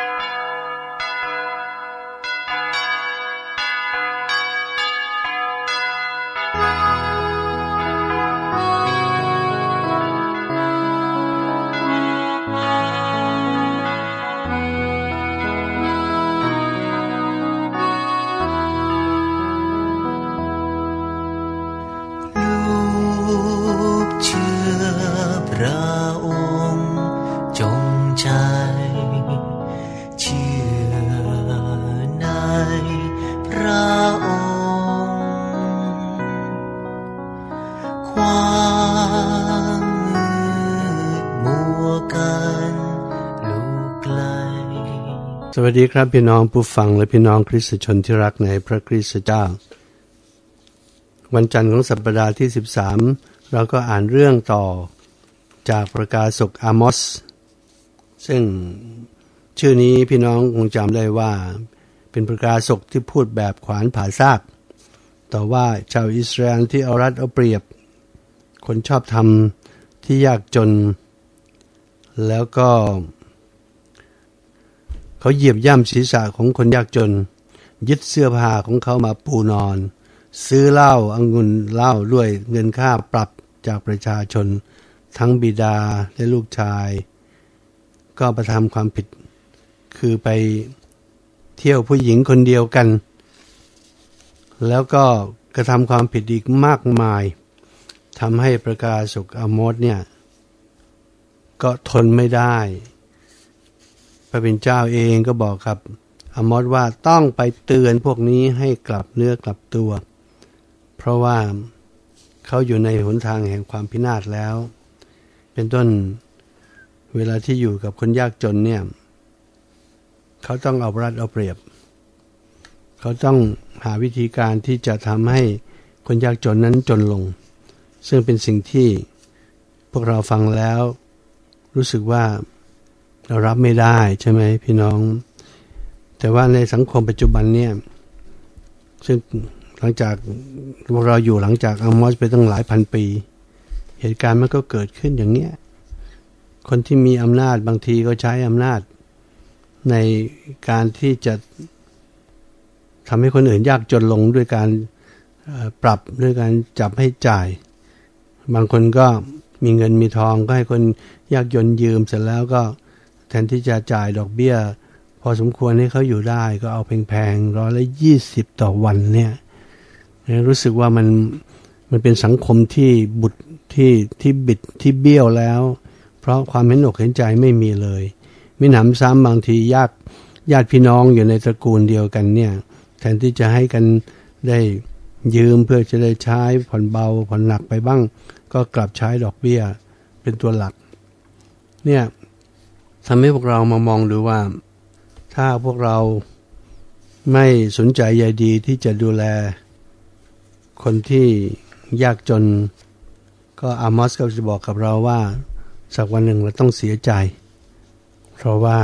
ลู วัสดีครับพี่น้องผู้ฟังและพี่น้องคริสตชนที่รักในพระคริสต์เจ้า วันจันทร์ของสัปดาห์ที่ 13 เราก็อ่านเรื่องต่อจากประกาศกอามอส ซึ่งชื่อนี้พี่น้องคงจำได้ว่า เป็นประกาศกที่พูดแบบขวานผ่าซากต่อว่าชาวอิสราเอลที่เอารัดเอาเปรียบ คนชอบทำที่ยากจน แล้วก็ เขาเหยียบย่ำศีรษะของคนยากจน ยึดเสื้อผ้าของเขามาปูนอน ซื้อเหล้าอังุนเหล้าด้วยเงินค่าปรับจากประชาชน ทั้งบิดาและลูกชาย ก็ประทำความผิด คือไปเที่ยวผู้หญิงคนเดียวกัน แล้วก็กระทำความผิดอีกมากมายทำให้ประกาศสุกอมดเนี่ย ก็ทนไม่ได้ พระเป็นเจ้าเองก็บอกกับอมอสว่าต้องไปเตือนพวกนี้ให้กลับเนื้อกลับตัว เพราะว่าเขาอยู่ในหนทางแห่งความพินาศแล้ว เป็นต้นเวลาที่อยู่กับคนยากจนเนี่ยเขาต้องเอารัดเอาเปรียบ เขาต้องหาวิธีการที่จะทำให้คนยากจนนั้นจนลง ซึ่งเป็นสิ่งที่พวกเราฟังแล้ว รู้สึกว่า เรารับไม่ได้ใช่ไหมพี่น้อง แต่ว่าในสังคมปัจจุบันเนี่ยซึ่งหลังจากพวกเราอยู่หลังจากอัลมอสไปตั้งหลายพันปี เหตุการณ์มันก็เกิดขึ้นอย่างเนี้ยคนที่มีอำนาจบางทีก็ใช้อำนาจ ในการที่จะทำให้คนอื่นยากจนลงด้วยการปรับด้วยการจับให้จ่าย บางคนก็มีเงินมีทองก็ให้คนยากจนยืมเสร็จแล้วก็ แทนที่จะจ่ายดอกเบี้ย พอสมควรให้เขาอยู่ได้ก็เอาแพงๆร้อยละยี่สิบต่อวันเนี่ยรู้สึกว่ามันมันเป็นสังคมที่บุตรที่ที่บิดที่เบี้ยวแล้ว เพราะความเห็นอกเห็นใจไม่มีเลยมิหนำซ้ำบางทีญาติญาติพี่น้องอยู่ในตระกูลเดียวกันเนี่ยแทนที่จะให้กันได้ยืมเพื่อจะได้ใช้ผ่อนเบาผ่อนหนักไปบ้าง ก็กลับใช้ดอกเบี้ยเป็นตัวหลัก เนี่ย ทำให้พวกเรามามองดูว่า ถ้าพวกเราไม่สนใจใยดีที่จะดูแล คนที่ยากจน ก็อามอสก็จะบอกกับเราว่า สักวันหนึ่งเราต้องเสียใจ เพราะว่า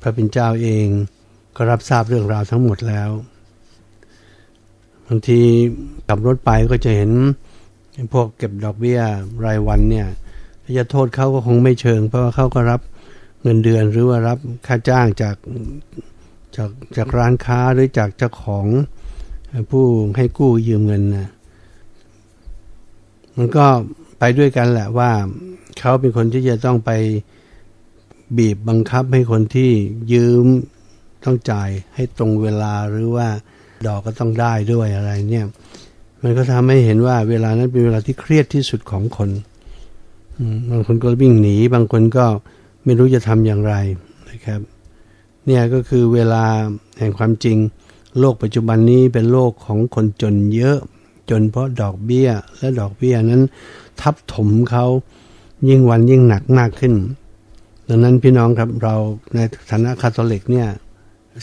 พระเป็นเจ้าเองก็รับทราบเรื่องราวทั้งหมดแล้วบางทีขับรถไปก็จะเห็นพวกเก็บดอกเบี้ยรายวันเนี่ยจะโทษเขาก็คงไม่เชิง เพราะว่าเขาก็รับ เงินเดือนหรือว่ารับค่าจ้างจากจากจากร้านค้าหรือจากเจ้าของผู้ให้กู้ยืมเงินนะมันก็ไปด้วยกันแหละว่าเขาเป็นคนที่จะต้องไปบีบบังคับให้คนที่ยืมต้องจ่ายให้ตรงเวลาหรือว่าดอกก็ต้องได้ด้วยอะไรเนี่ย มันก็ทำให้เห็นว่าเวลานั้นเป็นเวลาที่เครียดที่สุดของคนบางคนก็วิ่งหนี บางคนก็ ไม่รู้จะทำอย่างไรนะครับ เนี่ยก็คือเวลาแห่งความจริง โลกปัจจุบันนี้เป็นโลกของคนจนเยอะ จนเพราะดอกเบี้ยและดอกเบี้ยนั้นทับถมเขายิ่งวันยิ่งหนักมากขึ้น ดังนั้นพี่น้องครับเราในฐานะคาทอลิกเนี่ย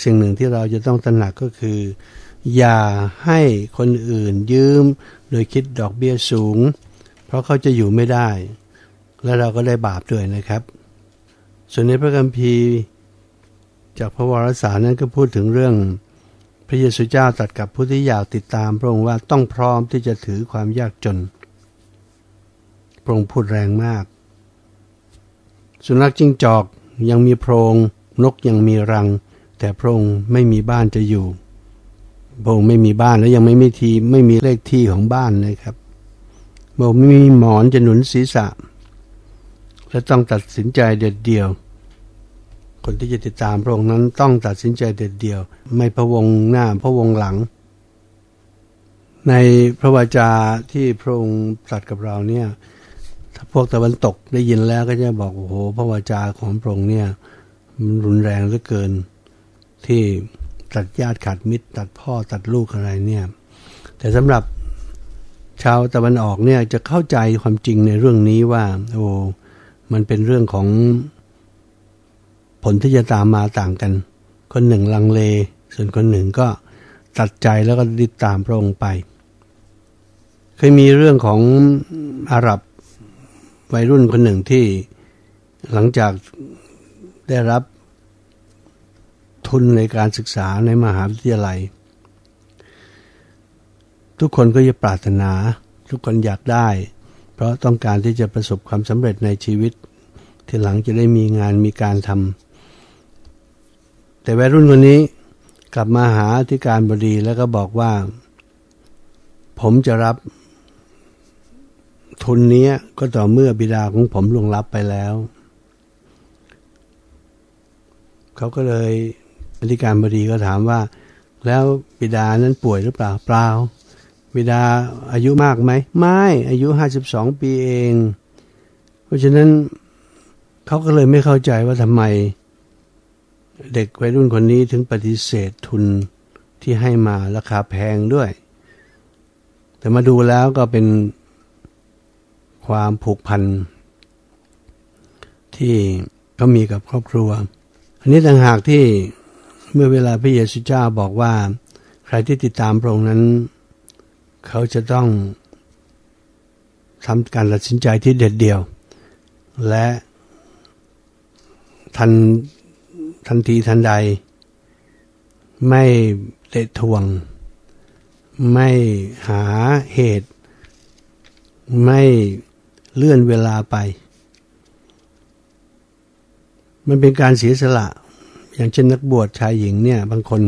สิ่งหนึ่งที่เราจะต้องตระหนักก็คือ อย่าให้คนอื่นยืม โดยคิดดอกเบี้ยสูง เพราะเขาจะอยู่ไม่ได้ และเราก็ได้บาปด้วยนะครับ ส่วนในพระคัมภีร์จากพระวรสารนั้นก็พูดถึงเรื่องพระเยซูเจ้าตรัสกับผู้ที่อยากติดตาม พระองค์ว่าต้องพร้อมที่จะถือความยากจน พระองค์พูดแรงมาก สุนัขจิ้งจอกยังมีโพรงนกยังมีรัง แต่พระองค์ไม่มีบ้านจะอยู่ พระองค์ไม่มีบ้านแล้วยังไม่มีทีไม่มีเลขที่ของบ้านนะครับพระองค์ไม่มีหมอนจะหนุนศีรษะ และต้องตัดสินใจเด็ดเดี่ยว คนที่จะติดตามพระองค์นั้นต้องตัดสินใจเด็ดเดี่ยว ไม่พะวงหน้าพะวงหลัง ในพระวจาที่พระองค์ตรัสกับเราเนี่ยถ้าพวกตะวันตกได้ยินแล้วก็จะบอกโอ้โหพระวจาของพระองค์เนี่ยมันรุนแรงเหลือเกิน ที่ตัดญาติขาดมิตร ตัดพ่อตัดลูกอะไรเนี่ยแต่สำหรับชาวตะวันออกเนี่ยจะเข้าใจความจริงในเรื่องนี้ว่า โอ้ มันเป็นเรื่องของผลที่จะตามมาต่างกัน คนหนึ่งลังเล ส่วนคนหนึ่งก็ตัดใจแล้วก็ติดตามพระองค์ไป เคยมีเรื่องของอาหรับวัยรุ่นคนหนึ่งที่หลังจากได้รับทุนในการศึกษาในมหาวิทยาลัย ทุกคนก็จะปรารถนา ทุกคนอยากได้ เพราะต้องการที่จะประสบความสำเร็จในชีวิต ที่หลังจะได้มีงานมีการทำแต่วัยรุ่นคนนี้กลับมาหาที่การบดีแล้วก็บอกว่า ผมจะรับ ทุนนี้ก็ต่อเมื่อบิดาของผมลวงลับไปแล้วเขาก็เลยอธิการบดีก็ถามว่า แล้วบิดานั้นป่วยหรือเปล่าเปล่า บิดาอายุมากไหม ไม่อายุห้าสิบสองปีเอง เพราะฉะนั้นเขาก็เลยไม่เข้าใจว่าทำไม เด็กวัยรุ่นคนนี้ถึงปฏิเสธทุนที่ให้มาราคาแพงด้วย แต่มาดูแล้วก็เป็นความผูกพัน ที่เขามีกับครอบครัว อันนี้ต่างหากที่เมื่อเวลาพระเยซูเจ้าบอกว่า ใครที่ติดตามพระองค์นั้น เขาจะต้องทำการตัดสินใจที่เด็ดเดี่ยว และทันทันทีทันใด ไม่เตะทวง ไม่หาเหตุ ไม่เลื่อนเวลาไป มันเป็นการเสียสละ อย่างเช่นนักบวชชายหญิงเนี่ย บางคน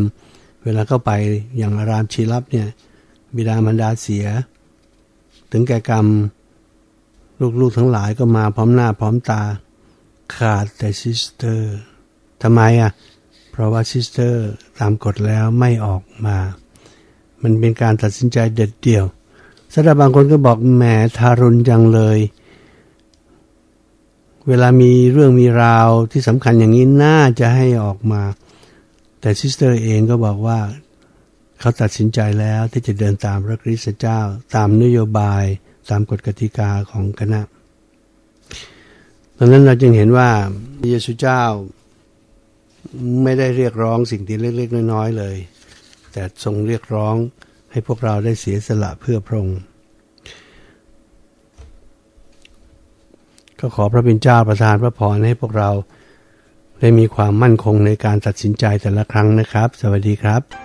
เวลาเข้าไปอย่างอารามชีรับเนี่ย บิดามารดาเสีย ถึงแก่กรรม ลูกๆทั้งหลายก็มาพร้อมหน้าพร้อมตา ขาดแต่ซิสเตอร์ทำไมอะ เพราะว่าซิสเตอร์ตามกฎแล้วไม่ออกมา มันเป็นการตัดสินใจเด็ดเดี่ยวสำหรับบางคนก็บอกแหมทารุณจังเลย เวลามีเรื่องมีราวที่สำคัญอย่างนี้น่าจะให้ออกมา แต่ซิสเตอร์เองก็บอกว่า เขาตัดสินใจแล้วที่จะเดินตามพระคริสตเจ้า ตามนโยบายตามกฎกติกาของคณะดังนั้นเราจึงเห็นว่าพระเยซูเจ้าไม่ได้เรียกร้องสิ่งที่เล็กๆน้อยๆเลย แต่ทรงเรียกร้องให้พวกเราได้เสียสละเพื่อพระองค์ก็ขอพระบิดเจ้าประทานพระพรให้พวกเราได้มีความมั่นคงในการตัดสินใจแต่ละครั้งนะครับ สวัสดีครับ